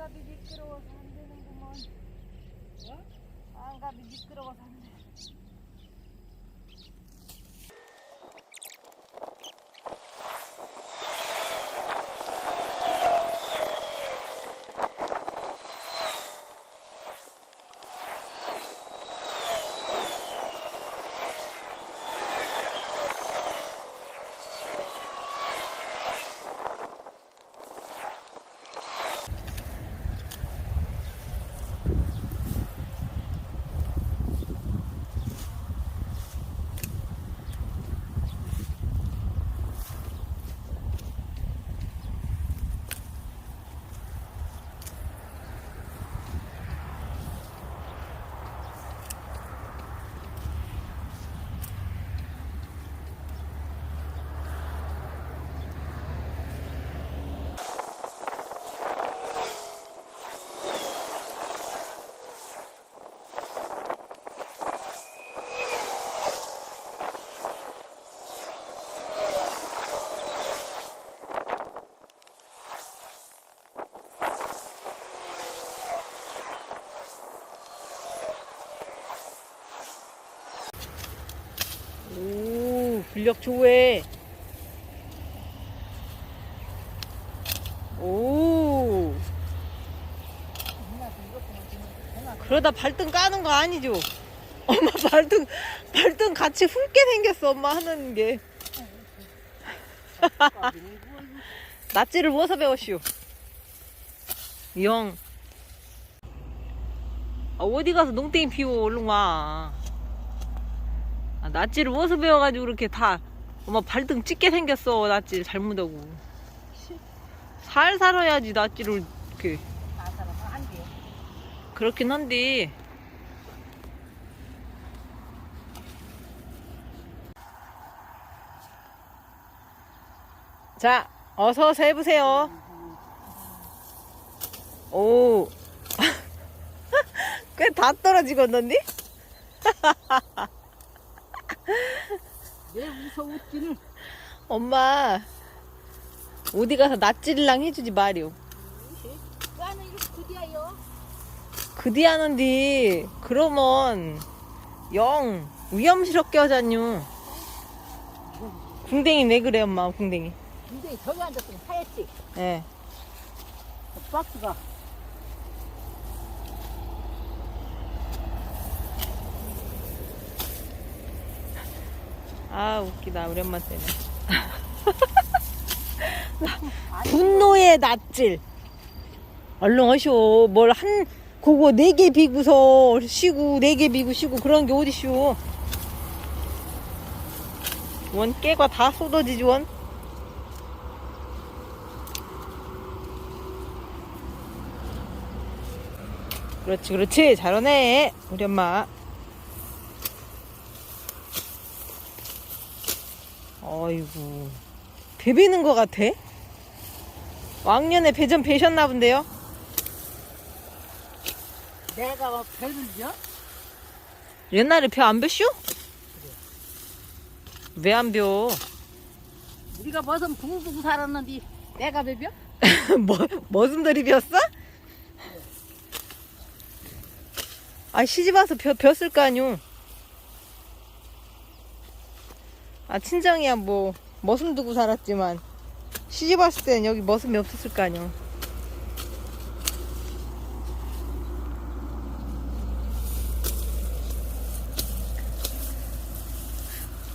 안갑이 미끄러워서 안 되는구먼. 근력 좋해. 오. 그러다 발등 까는 거 아니죠? 엄마 발등, 발등 같이 훑게 생겼어, 엄마 하는 게. 낫지를 모서 배웠슈. 영. 아, 어디 가서 농땡이 피워, 얼른 와. 아, 낫지를 모서 배워가지고 그렇게 다 엄마 발등 찢게 생겼어 낫지 잘못하고. 살 살아야지 낫지를 이렇게. 그렇긴 한데. 자 어서 해보세요. 오. 꽤 다 떨어지겠는데? 내 무서웠기는. 엄마 어디 가서 낫지를랑 해주지 말이오 나는 이렇게 그디야요? 그디 하는디 그러면 영 위험스럽게 하잖요 궁뎅이 왜 그래 엄마 궁뎅이? 근데 저기 앉았으면 하얗지? 예. 그 박스가 아 웃기다 우리 엄마 때문에. 분노의 낫질. 얼른 어쇼 뭘 한 그거 네 개 비고서 쉬고 네 개 비고 쉬고 그런 게 어디쇼 원 깨가 다 쏟아지지 원? 그렇지 그렇지. 잘하네 우리 엄마 어이구 배비는 것 같아 왕년에 배좀 배셨나 본데요 내가 막 배를 져? 옛날에 배안 뱄슈? 왜안 벼? 우리가 무슨 붕붕 살았는데 내가 배벼? 뭐, 머슴들이 벼었어? 아, 시집 와서 벼, 벼었을 거 아니오. 아, 친정이야, 뭐, 머슴 두고 살았지만, 시집 왔을 때는 여기 머슴이 없었을 거 아니오.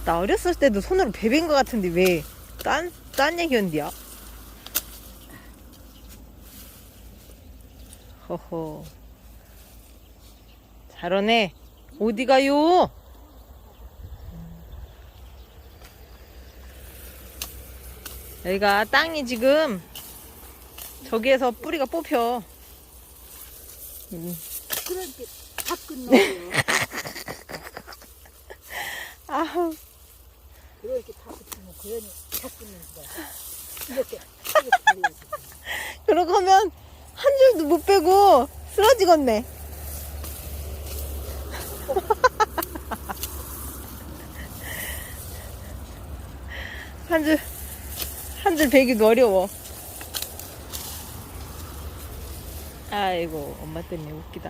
나 어렸을 때도 손으로 베빈 것 같은데 왜, 딴, 딴 얘기였디야? 허허. 잘하네. 어디 가요? 여기가 땅이 지금 저기에서 뿌리가 뽑혀. 음. 그렇게 다 끊는 아우, 그렇게 다 붙이면 그러니 다 거야 이렇게 이렇게 그러고 하면 한 줄도 못 빼고 쓰러지겠네. 한 줄, 한줄 베기도 어려워. 아이고 엄마 때문에 웃기다.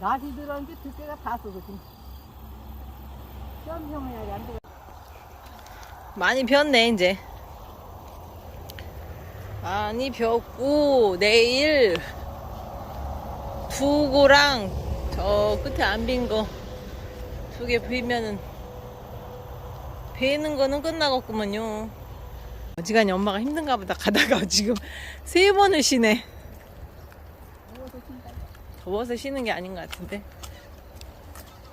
낮이 들어온 게 두께가 다 썩어 지금. 시험형이야 안 들어. 많이 폈네 이제. 많이 폈고 내일 두고랑 저 끝에 안 빈 거 두개 비면은 베는 거는 끝나겠구먼요. 어지간히 엄마가 힘든가 보다 가다가 지금 세 번을 쉬네. 더워서 쉬는 게 아닌 것 같은데.